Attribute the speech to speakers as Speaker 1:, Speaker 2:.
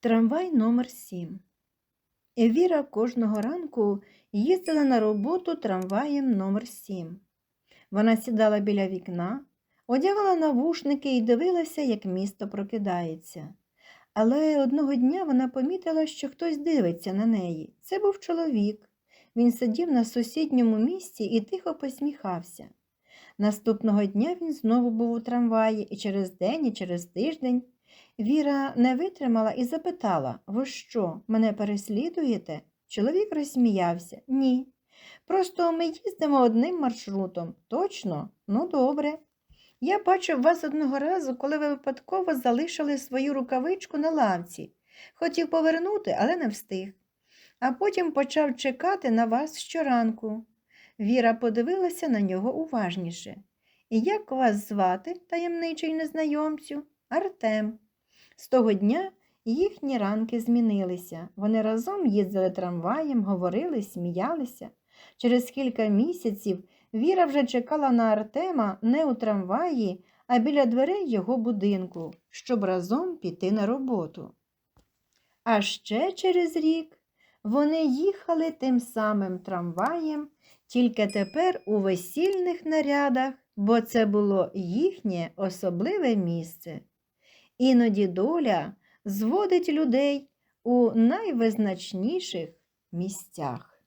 Speaker 1: Трамвай номер 7 Віра кожного ранку їздила на роботу трамваєм номер 7 Вона сідала біля вікна, одягала навушники і дивилася, як місто прокидається. Але одного дня вона помітила, що хтось дивиться на неї. Це був чоловік. Він сидів на сусідньому місці і тихо посміхався. Наступного дня він знову був у трамваї, і через день, і через тиждень Віра не витримала і запитала, ви що, мене переслідуєте? Чоловік розсміявся. Ні. Просто ми їздимо одним маршрутом. Точно? Ну, добре. Я бачив вас одного разу, коли ви випадково залишили свою рукавичку на лавці. Хотів повернути, але не встиг. А потім почав чекати на вас щоранку. Віра подивилася на нього уважніше. І як вас звати, таємничий незнайомцю? Артем. З того дня їхні ранки змінилися. Вони разом їздили трамваєм, говорили, сміялися. Через кілька місяців Віра вже чекала на Артема не у трамваї, а біля дверей його будинку, щоб разом піти на роботу. А ще через рік вони їхали тим самим трамваєм, тільки тепер у весільних нарядах, бо це було їхнє особливе місце. Іноді доля зводить людей у найвизначніших місцях.